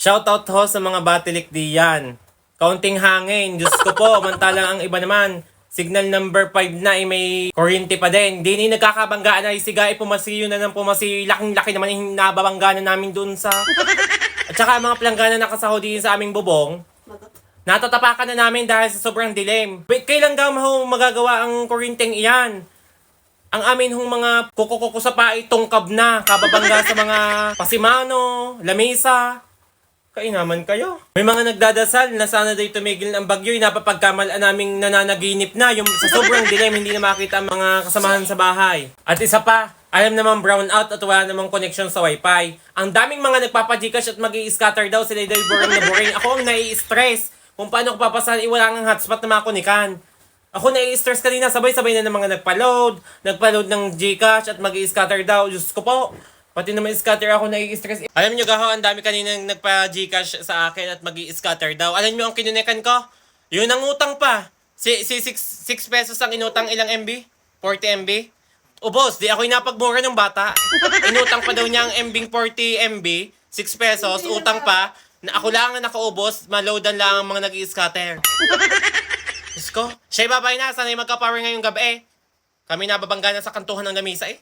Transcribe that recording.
Shoutout ho sa mga batilik diyan. Kaunting hangin, Diyos ko po, mantalang ang iba naman. Signal number 5 na ay may kuryente pa din. Di ni nagkakabanggaan ay siga ay pumasiyo na ng pumasiyo. Laking-laki naman yung nababanggaan na namin dun sa... At saka mga planggana na nakasaho din sa aming bubong, natatapakan na namin dahil sa sobrang dilim. Wait, kailan daw magagawa ang kuryenteng iyan? Ang amin hong mga kukukuko pa ay tungkab na, kababangga sa mga pasimano, lamesa. Kainaman kayo. May mga nagdadasal na sana daw tumigil ng bagyo, napapagkamalaan naming nananaginip na, yung sa sobrang dilim, hindi na makita ang mga kasamahan sa bahay. At isa pa, alam naman brown out at wala namang connection sa wifi. Ang daming mga nagpapagcash at mag scatter daw sila daw boring na boring. Ako ang nai-stress kung paano ko papasahan, eh, wala nga hotspot na makunikan. Ako nai-stress kanina, sabay-sabay na ng mga nagpa-load, nagpa-load ng Gcash at mag scatter daw. Diyos ko po, pati naman scatter ako nai-stress. Alam nyo gaho, ang dami kanina nagpa-Gcash sa akin at mag scatter daw. Alam nyo ang kinunekan ko? Yun ang utang pa. Si, si 6, 6 pesos ang inutang ilang MB? 40 MB? O boss, di ako'y napagmura ng bata. Inutang pa daw niya ang MB 40 MB, 6 pesos, utang pa. Na ako lang ang nakaubos, maloadan lang ang mga nag scatter Diyos ko. Siya babay na, sana'y magka-power ngayong gabi eh. Kami nababangga na sa kantuhan ng lamisa eh.